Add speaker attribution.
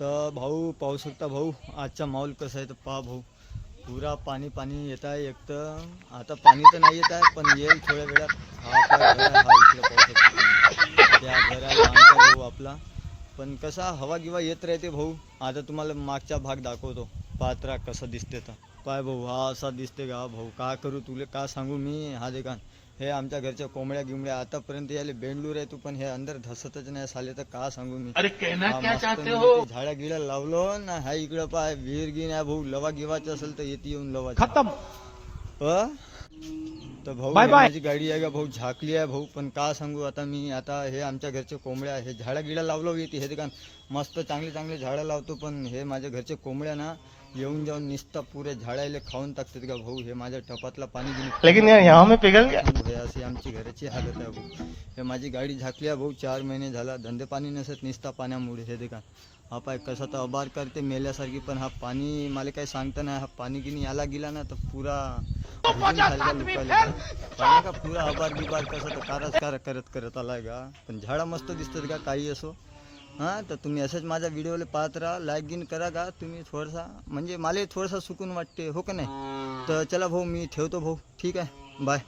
Speaker 1: तर भाऊ पाहू शकता भाऊ आजचा माहोल कसा आहे तर पहा भाऊ. पुरा पाणी पाणी येत आहे एक तर. आता पाणी तर नाही येत आहे पण येईल थोड्या वेळात. हा आपला घर हा इकडे पाहू शकता. त्या घराला आमचा भाऊ आपला. पण कसा हवा गिवा येत राहते भाऊ. आता तुम्हाला मागचा भाग दाखवतो. पात्रा कसा दिसते तर. काय भाऊ हा असा दिसते का भाऊ? का करू तुले का सांगू मी? हा देखान. हे आमच्या घरच्या कोंबड्या गिंबड्या आतापर्यंत याले बेंडलूर आहे तू पण हे अंदर धसतच नाही साले तर का सांगू मी?
Speaker 2: अरे कहना
Speaker 1: हा
Speaker 2: क्या
Speaker 1: मस्त
Speaker 2: चाहते
Speaker 1: मी
Speaker 2: हो?
Speaker 1: ते झाडा गिडा लावलो ना हा इकडं पाय विहीर गिन आहे भाऊ लवा गिवाचं असेल तर येते येऊन लवा
Speaker 2: खत्म.
Speaker 1: तर भाऊ. माझी गाडी आहे का? भाऊ झाकली आहे. भाऊ पण का सांगू? आता मी आता हे आमच्या घरचे कोंबड्या हे झाडा गिडा लावलो येते हे दुकान मस्त चांगले चांगले झाडं लावतो पण हे माझ्या घरचे कोंबड्या ना येऊन जाऊन निसता पुरे झाडायले खाऊन टाकतात का भाऊ? हे माझ्या टपातला पाणी गिनी
Speaker 2: लेकिन यार यहाँ में पिघल गया.
Speaker 1: हे अशी आमची घराची हालत आहे भाऊ. हे माझी गाडी झाकली आहे भाऊ. चार महिने झाला. धंदे पाणी नसत निसता पाण्यामुळे हे देखा हा पाय कसा तर अबार करते मेल्यासारखी पण हा पाणी मला काही सांगता नाही. हा पाणी गिनी आला गेला ना तर पुरा पाणी का पुरा अबार बिबार कसं तर कारच कार करत करत आलाय का पण झाडं मस्त दिसतात का काही असो. हां तर तुम्ही असंच माझ्या व्हिडिओला पाहत राहा लाईक गिन करा का तुम्ही थोडासा म्हणजे मला थोडासा सुकून वाटते हो का नाही? तर चला भाऊ मी ठेवतो भाऊ. ठीक आहे बाय